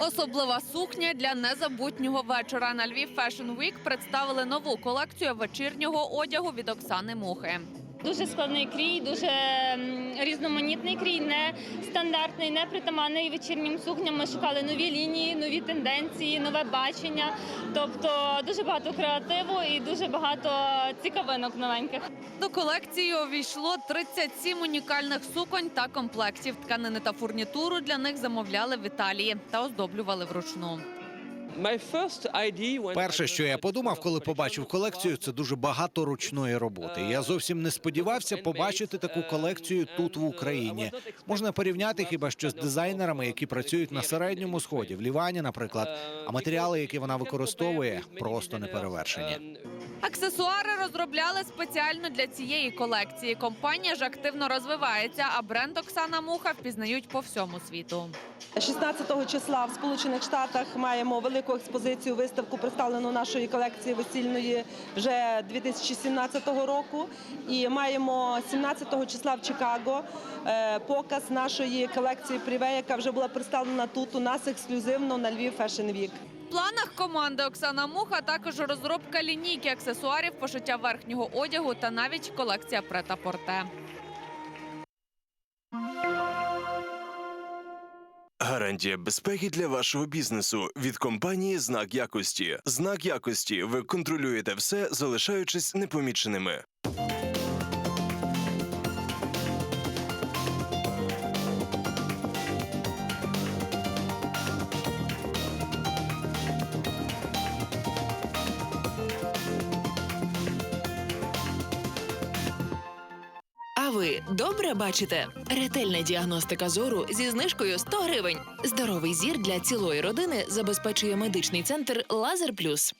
Особлива сукня для незабутнього вечора. На Львів Fashion Week представили нову колекцію вечірнього одягу від Оксани Мухи. Дуже складний крій, дуже різноманітний крій, не стандартний, не притаманний вечірнім сукням. Ми шукали нові лінії, нові тенденції, нове бачення. Тобто дуже багато креативу і дуже багато цікавинок новеньких. До колекції увійшло 37 унікальних суконь та комплектів. Тканини та фурнітуру для них замовляли в Італії та оздоблювали вручну. Перше, що я подумав, коли побачив колекцію, це дуже багато ручної роботи. Я зовсім не сподівався побачити таку колекцію тут в Україні. Можна порівняти хіба що з дизайнерами, які працюють на середньому сході, в Лівані, наприклад. А матеріали, які вона використовує, просто неперевершені. Аксесуари розробляли спеціально для цієї колекції. Компанія ж активно розвивається, а бренд Оксана Муха впізнають по всьому світу. 16 числа в Сполучених Штатах маємо велику експозицію, виставку представлену нашої колекції весільної вже 2017 року. І маємо 17 числа в Чикаго е, показ нашої колекції Приве, яка вже була представлена тут у нас ексклюзивно на Львів Fashion Week. Планах команди Оксана Муха також розробка лінійки аксесуарів, пошиття верхнього одягу та навіть колекція прета-порте. Гарантія безпеки для вашого бізнесу від компанії Знак якості. Знак якості. Ви контролюєте все, залишаючись непоміченими. А ви добре бачите? Ретельна діагностика зору зі знижкою 100 гривень. Здоровий зір для цілої родини забезпечує медичний центр Лазер Плюс.